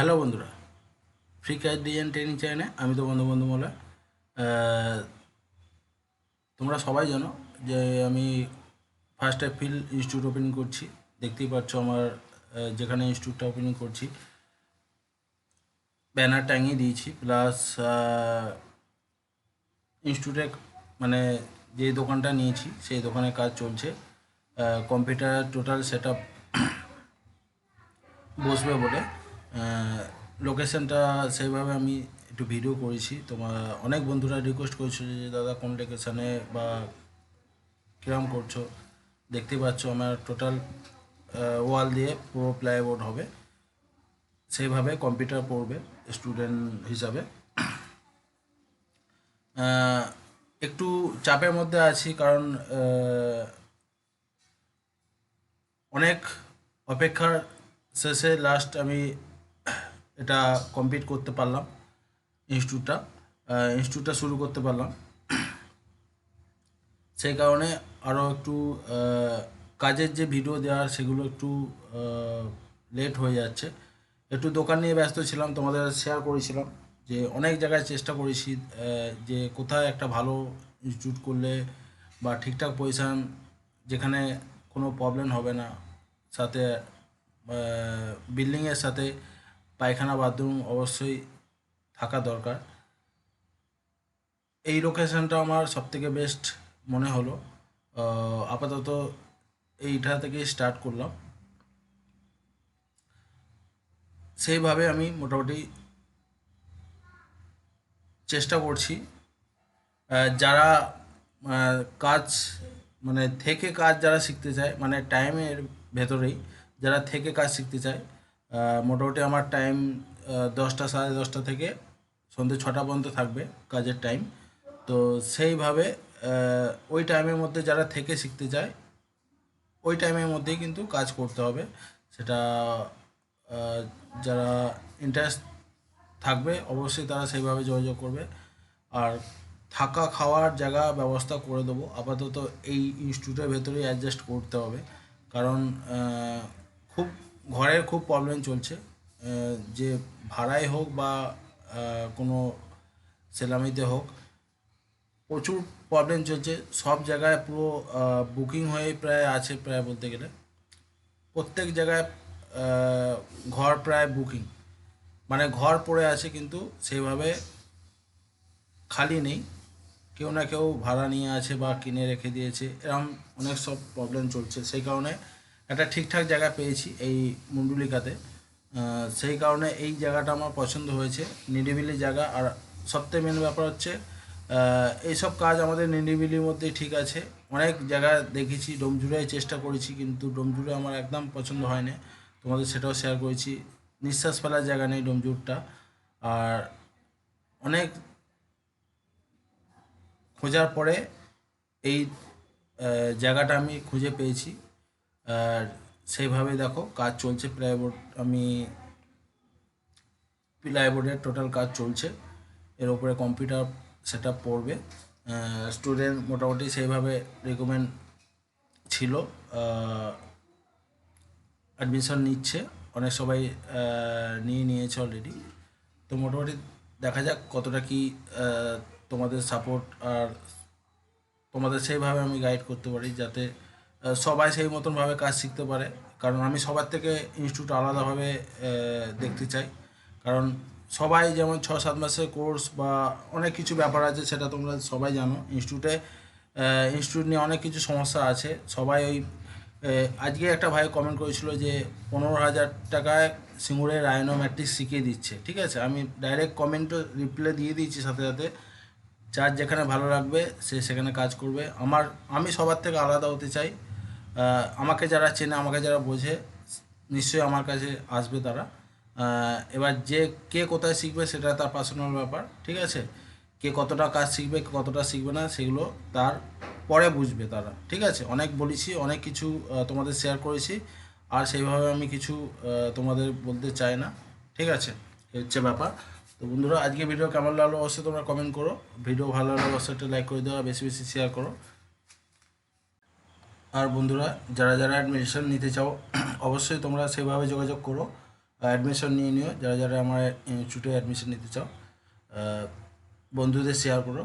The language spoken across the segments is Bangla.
হ্যালো বন্ধুরা, ফ্রি ক্যাশ ডিজাইন ট্রেনিং চ্যানেলে আমি তো বন্ধু বন্ধু মোলা তোমরা সবাই জানো যে আমি ফার্স্ট এপ্রিল ইনস্টিটিউট ওপেনিং করছি। দেখতেই পাচ্ছ আমার যেখানে ইনস্টিটিউটটা ওপেনিং করছি ব্যানার টাঙিয়ে দিয়েছি। প্লাস ইনস্টিটিউটে মানে যে দোকানটা নিয়েছি, সেই দোকানে কাজ চলছে। কম্পিউটার টোটাল সেট বসবে বলে। লোকেশনটা সেইভাবে আমি একটু ভিডিও করেছি। তোমার অনেক বন্ধুরা রিকোয়েস্ট করেছিল যে, দাদা, কোন লোকেশানে বা কিরম করছ? দেখতে পাচ্ছ আমার টোটাল ওয়াল দিয়ে পুরো প্লাইবোর্ড হবে। সেইভাবে কম্পিউটার পড়বে স্টুডেন্ট হিসাবে। একটু চাপের মধ্যে আছি কারণ অনেক অপেক্ষার শেষে লাস্ট আমি এটা কমপ্লিট করতে পারলাম ইনস্টিটিউটটা ইনস্টিটিউটটা শুরু করতে পারলাম। সেই কারণে আরও একটু কাজের যে ভিডিও দেওয়ার সেগুলো একটু লেট হয়ে যাচ্ছে। একটু দোকান নিয়ে ব্যস্ত ছিলাম, তোমাদের শেয়ার করেছিলাম যে অনেক জায়গায় চেষ্টা করেছি যে কোথায় একটা ভালো ইনস্টিটিউট করলে বা ঠিকঠাক পজিশান যেখানে কোনো প্রবলেম হবে না, সাথে বিল্ডিংয়ের সাথে পায়খানা, বাথরুম অবশ্যই থাকা দরকার। এই লোকেশনটা আমার সবথেকে বেস্ট মনে হলো। আপাতত এইটা থেকে স্টার্ট করলাম। সেইভাবে আমি মোটামুটি চেষ্টা করছি। যারা কাজ মানে থেকে কাজ যারা শিখতে চায় মানে টাইমের ভেতরেই যারা থেকে কাজ শিখতে চায় মোটামুটি আমার টাইম দশটা সাড়ে দশটা থেকে সন্ধ্যে ছটা পর্যন্ত থাকবে কাজের টাইম তো সেইভাবে ওই টাইমের মধ্যে যারা থেকে শিখতে চায়, ওই টাইমের মধ্যেই কিন্তু কাজ করতে হবে। সেটা যারা ইন্টারেস্ট থাকবে, অবশ্যই তারা সেইভাবে যোগাযোগ করবে। আর থাকা খাওয়ার জায়গা ব্যবস্থা করে দেবো। আপাতত এই ইনস্টিটিউটের ভেতরেই অ্যাডজাস্ট করতে হবে। কারণ খুব ঘরের খুব প্রবলেম চলছে। যে ভাড়ায় হোক বা কোনো সেলামিতে হোক, প্রচুর প্রবলেম চলছে। সব জায়গায় পুরো বুকিং হয়ে প্রায় আছে প্রায় বলতে গেলে। প্রত্যেক জায়গায় ঘর প্রায় বুকিং মানে ঘর পড়ে আছে কিন্তু সেইভাবে খালি নেই। কেউ না কেউ ভাড়া নিয়ে আছে বা কিনে রেখে দিয়েছে। এরকম অনেক সব প্রবলেম চলছে। সেই কারণে একটা ঠিকঠাক জায়গা পেয়েছি এই মুন্ডুলিকাতে। সেই কারণে এই জায়গাটা আমার পছন্দ হয়েছে, নিরিবিলি জায়গা। আর সবথেকে মেন ব্যাপার হচ্ছে এইসব কাজ আমাদের নিরিবিলির মধ্যেই ঠিক আছে। অনেক জায়গা দেখেছি, ডোমজুড়ে চেষ্টা করেছি, কিন্তু ডোমজুড়ে আমার একদম পছন্দ হয় না তোমাদের সেটাও শেয়ার করেছি। নিঃশ্বাস ফেলার জায়গা নেই ডোমজুরটা আর অনেক খোঁজার পরে এই জায়গাটা আমি খুঁজে পেয়েছি। আর সেইভাবে দেখো কাজ চলছে প্লাইবোর্ড আমি প্লাইবোর্ডের টোটাল কাজ চলছে। এর উপরে কম্পিউটার সেট আপ পড়বে স্টুডেন্ট মোটামুটি সেইভাবে রেকমেন্ড ছিল। অ্যাডমিশন নিচ্ছে। অনেক সবাই নিয়ে নিয়েছে অলরেডি তো মোটামুটি দেখা যাক কতটা কি তোমাদের সাপোর্ট আর তোমাদের সেইভাবে আমি গাইড করতে পারি যাতে সবাই সেই মতনভাবে কাজ শিখতে পারে। কারণ আমি সবার থেকে ইনস্টিটিউট আলাদাভাবে দেখতে চাই। কারণ সবাই যেমন ছ সাত মাসের কোর্স বা অনেক কিছু ব্যাপার আছে, সেটা তোমরা সবাই জানো। ইনস্টিটিউটে ইনস্টিটিউট নিয়ে অনেক কিছু সমস্যা আছে। সবাই ওই আজকে একটা ভাই কমেন্ট করেছিল যে, পনেরো হাজার টাকায় সিঙ্গুরে রায়নোম্যাট্রিক শিখিয়ে দিচ্ছে। ঠিক আছে? আমি ডাইরেক্ট কমেন্টও রিপ্লাই দিয়ে দিয়েছি সাথে সাথে। যার যেখানে ভালো লাগবে, সে সেখানে কাজ করবে। আমার, আমি সবার থেকে আলাদা হতে চাই। আমাকে যারা চেনে, আমাকে যারা বোঝে, নিশ্চয়ই আমার কাছে আসবে তারা। এবার যে কে কোথায় শিখবে সেটা তার পার্সোনাল ব্যাপার, ঠিক আছে? কে কতটা কাজ শিখবে কতটা শিখবে না, সেগুলো তার পরে বুঝবে তারা, ঠিক আছে? অনেক বলেছি, অনেক কিছু তোমাদের শেয়ার করেছি, আর সেইভাবে আমি কিছু তোমাদের বলতে চাই না, ঠিক আছে? হচ্ছে ব্যাপার। তো বন্ধুরা, আজকে ভিডিও কেমন লাগল? অবশ্যই তোমরা কমেন্ট করো। ভিডিও ভালো লাগল অবশ্যই একটা লাইক করে দেওয়া বেশি বেশি শেয়ার করো। আর বন্ধুরা, যারা যারা অ্যাডমিশন নিতে চাও, অবশ্যই তোমরা সেভাবে যোগাযোগ করো। অ্যাডমিশন নিয়ে নিও, যারা যারা আমার ইনস্টিটিউটে অ্যাডমিশন নিতে চাও বন্ধুদের শেয়ার করো।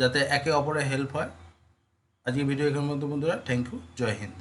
যাতে একে অপরে হেল্প হয়। আজকে ভিডিও এখানে মধ্যে বন্ধুরা থ্যাংক ইউ জয় হিন্দ।